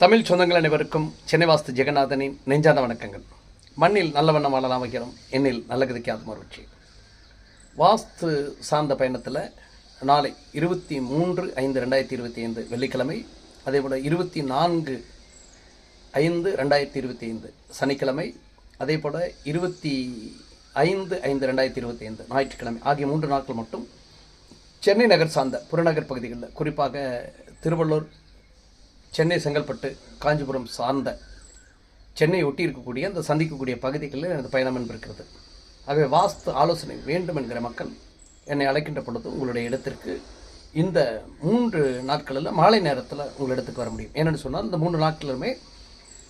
தமிழ் சொந்தங்கள் அனைவருக்கும் சென்னை வாஸ்து ஜெகநாதனின் நெஞ்சாத வணக்கங்கள். மண்ணில் நல்ல வண்ணம் வாழலாம் வைக்கிறோம். எண்ணில் நல்ல கதிக்கு ஆத்மருச்சி வாஸ்து சார்ந்த பயணத்தில் நாளை இருபத்தி மூன்று ஐந்து ரெண்டாயிரத்தி இருபத்தி ஐந்து வெள்ளிக்கிழமை அதேபோல் இருபத்தி நான்கு ஐந்து ரெண்டாயிரத்தி இருபத்தி ஐந்து சனிக்கிழமை அதே போல் இருபத்தி ஐந்து ஐந்து ரெண்டாயிரத்தி இருபத்தி ஐந்து ஞாயிற்றுக்கிழமை ஆகிய மூன்று நாட்கள் மட்டும் சென்னை நகர் சார்ந்த புறநகர் பகுதிகளில் குறிப்பாக திருவள்ளூர் சென்னை செங்கல்பட்டு காஞ்சிபுரம் சார்ந்த சென்னை ஒட்டி இருக்கக்கூடிய அந்த சந்திக்கக்கூடிய பகுதிகளில் எனது பயணம் இருக்கிறது ஆகவே வாஸ்து ஆலோசனை வேண்டும் என்கிற மக்கள் என்னை அழைக்கின்ற பொழுது உங்களுடைய இடத்திற்கு இந்த மூன்று நாட்களில் மாலை நேரத்தில் உங்கள் இடத்துக்கு வர முடியும். ஏன்னு சொன்னால் இந்த மூன்று நாட்களுமே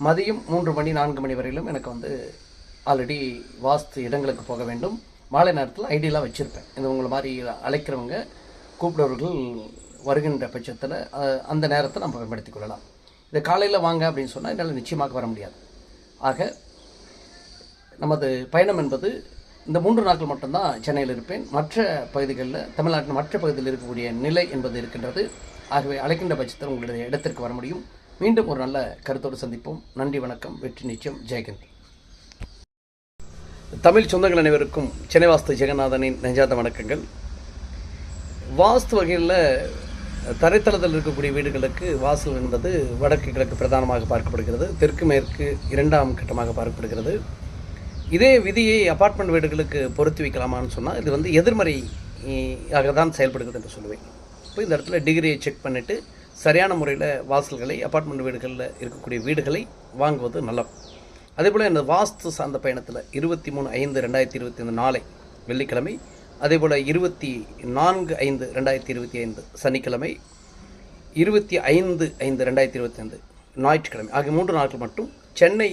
மதியம் மூன்று மணி நான்கு மணி வரையிலும் எனக்கு வந்து ஆல்ரெடி வாஸ்து இடங்களுக்கு போக வேண்டும். மாலை நேரத்தில் ஐடியெலாம் வச்சுருப்பேன். இந்த உங்களை மாதிரி அழைக்கிறவங்க கூப்பிடுறவர்கள் வருகின்ற பட்சத்தில் அந்த நேரத்தை நம்ம பயன்படுத்திக் கொள்ளலாம். இது காலையில் வாங்க அப்படின்னு சொன்னால் என்னால் நிச்சயமாக வர முடியாது. ஆக நமது பயணம் என்பது இந்த மூன்று நாட்கள் மட்டும்தான் சென்னையில் இருப்பேன். மற்ற பகுதிகளில் தமிழ்நாட்டின் மற்ற பகுதியில் இருக்கக்கூடிய நிலை என்பது இருக்கின்றது. ஆகவே அழைக்கின்ற பட்சத்தில் உங்களுடைய இடத்திற்கு வர முடியும். மீண்டும் ஒரு நல்ல கருத்தோடு சந்திப்போம். நன்றி வணக்கம். வெற்றி நிச்சயம். ஜெயகந்த் தமிழ் சொந்தங்கள் அனைவருக்கும் சென்னை வாஸ்து ஜெகநாதனின் நெஞ்சாத வணக்கங்கள். வாஸ்து வகையில் தரைத்தளத்தில் இருக்கக்கூடிய வீடுகளுக்கு வாசல் என்பது வடக்கு கிழக்கு பிரதானமாக பார்க்கப்படுகிறது. தெற்கு மேற்கு இரண்டாம் கட்டமாக பார்க்கப்படுகிறது. இதே விதியை அபார்ட்மெண்ட் வீடுகளுக்கு பொருத்தி வைக்கலாமான்னு சொன்னால் இது வந்து எதிர்மறையாக தான் செயல்படுகிறது என்று சொல்லுவேன். இப்போ இந்த இடத்துல டிகிரியை செக் பண்ணிவிட்டு சரியான முறையில் வாசல்களை அபார்ட்மெண்ட் வீடுகளில் இருக்கக்கூடிய வீடுகளை வாங்குவது நல்லது. அதேபோல் எனது வாஸ்து சார்ந்த பயணத்தில் இருபத்தி மூணு ஐந்து ரெண்டாயிரத்தி இருபத்தி ஐந்து நாளை வெள்ளிக்கிழமை அதேபோல் இருபத்தி நான்கு ஐந்து ரெண்டாயிரத்தி இருபத்தி ஐந்து சனிக்கிழமை இருபத்தி ஐந்து ஐந்து ரெண்டாயிரத்தி இருபத்தி ஐந்து ஞாயிற்றுக்கிழமை. ஆகிய மூன்று நாட்கள் மட்டும் சென்னை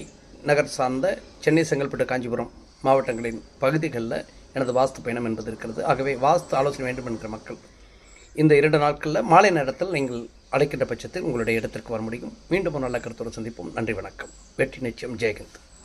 நகர் சார்ந்த சென்னை செங்கல்பட்டு காஞ்சிபுரம் மாவட்டங்களின் பகுதிகளில் எனது வாஸ்து பயணம் என்பது இருக்கிறது. ஆகவே வாஸ்து ஆலோசனை வேண்டும் என்கிற மக்கள் இந்த இரண்டு நாட்களில் மாலை நேரத்தில் நீங்கள் அழைக்கின்ற பட்சத்தில் உங்களுடைய இடத்திற்கு வர முடியும். மீண்டும் ஒரு நல்ல கருத்தோடு சந்திப்போம். நன்றி வணக்கம். வெற்றி நிச்சயம். ஜெயகந்த்